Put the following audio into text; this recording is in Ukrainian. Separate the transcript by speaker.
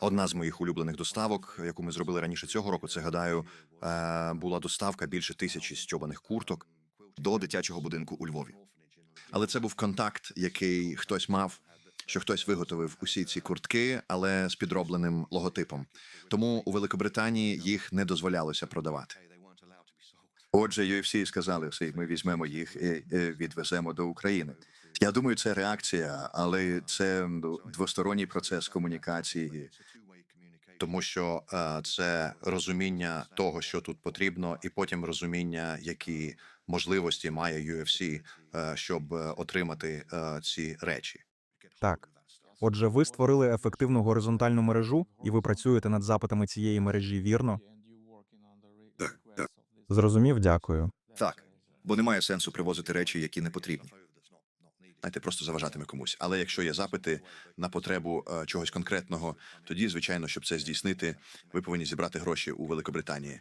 Speaker 1: Одна з моїх улюблених доставок, яку ми зробили раніше цього року, це гадаю, е, була доставка більше тисячі стьобаних курток до дитячого будинку у Львові. Але це був контакт, який хтось мав, що хтось виготовив усі ці куртки, але з підробленим логотипом. Тому у Великобританії їх не дозволялося продавати. Отже, UFC сказали, все, ми візьмемо їх і відвеземо до України. Я думаю, це реакція, але це двосторонній процес комунікації, тому що е, це розуміння того, що тут потрібно, і потім розуміння, які можливості має UFC, е, щоб отримати е, ці речі.
Speaker 2: Так. Отже, ви створили ефективну горизонтальну мережу, і ви працюєте над запитами цієї мережі, вірно? Зрозумів, дякую.
Speaker 1: Так, бо немає сенсу привозити речі, які не потрібні. Знаєте, просто заважатиме комусь. Але якщо є запити на потребу е, чогось конкретного, тоді, звичайно, щоб це здійснити, ви повинні зібрати гроші у Великобританії.